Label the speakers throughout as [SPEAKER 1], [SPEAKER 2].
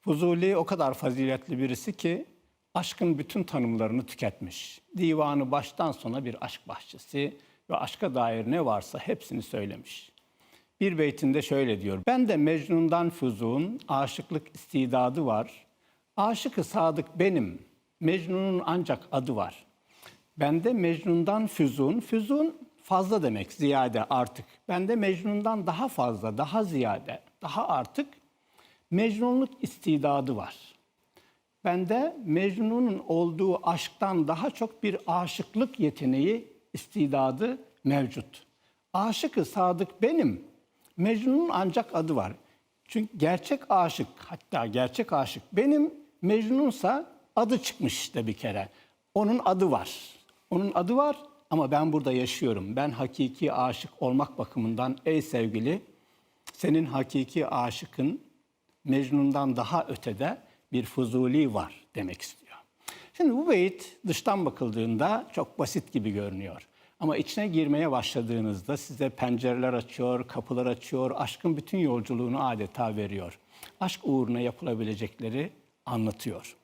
[SPEAKER 1] Fuzuli o kadar faziletli birisi ki aşkın bütün tanımlarını tüketmiş. Divanı baştan sona bir aşk bahçesi ve aşka dair ne varsa hepsini söylemiş. Bir beytinde şöyle diyor. Ben de Mecnun'dan füzun, aşıklık istidadı var. Aşıkı sadık benim, Mecnun'un ancak adı var. Bende Mecnun'dan füzun, füzun fazla demek, ziyade artık. Bende Mecnun'dan daha fazla, daha ziyade, daha artık Mecnunluk istidadı var. Bende Mecnun'un olduğu aşktan daha çok bir aşıklık yeteneği, istidadı mevcut. Aşıkı sadık benim. Mecnun'un ancak adı var. Çünkü gerçek aşık, hatta gerçek aşık benim, Mecnun'sa adı çıkmış işte bir kere. Onun adı var. Onun adı var ama ben burada yaşıyorum. Ben hakiki aşık olmak bakımından ey sevgili, senin hakiki aşıkın Mecnun'dan daha ötede bir fuzuli var demek istiyor. Şimdi bu beyit dıştan bakıldığında çok basit gibi görünüyor. Ama içine girmeye başladığınızda size pencereler açıyor, kapılar açıyor, aşkın bütün yolculuğunu adeta veriyor. Aşk uğruna yapılabilecekleri anlatıyor.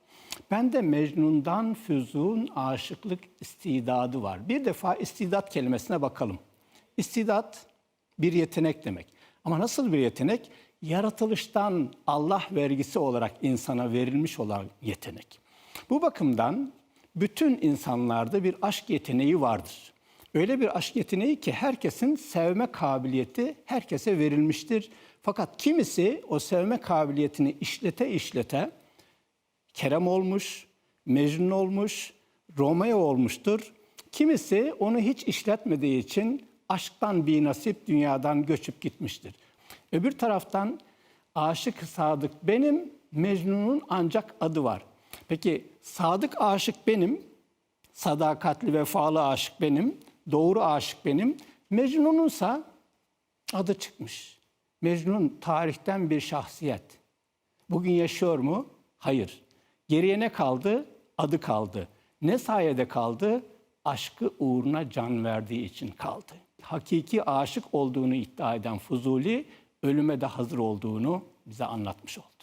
[SPEAKER 1] Bende Mecnun'dan füzun aşıklık istidadı var. Bir defa istidat kelimesine bakalım. İstidat bir yetenek demek. Ama nasıl bir yetenek? Yaratılıştan Allah vergisi olarak insana verilmiş olan yetenek. Bu bakımdan bütün insanlarda bir aşk yeteneği vardır. Öyle bir aşk yeteneği ki herkesin sevme kabiliyeti herkese verilmiştir. Fakat kimisi o sevme kabiliyetini işlete işlete Kerem olmuş, Mecnun olmuş, Romeo olmuştur. Kimisi onu hiç işletmediği için aşktan bir nasip dünyadan göçüp gitmiştir. Öbür taraftan aşık sadık benim, Mecnun'un ancak adı var. Peki sadık aşık benim, sadakatli vefalı aşık benim, doğru aşık benim. Mecnun'unsa adı çıkmış. Mecnun tarihten bir şahsiyet. Bugün yaşıyor mu? Hayır. Geriye ne kaldı? Adı kaldı. Ne sayede kaldı? Aşkı uğruna can verdiği için kaldı. Hakiki aşık olduğunu iddia eden Fuzuli ölüme de hazır olduğunu bize anlatmış oldu.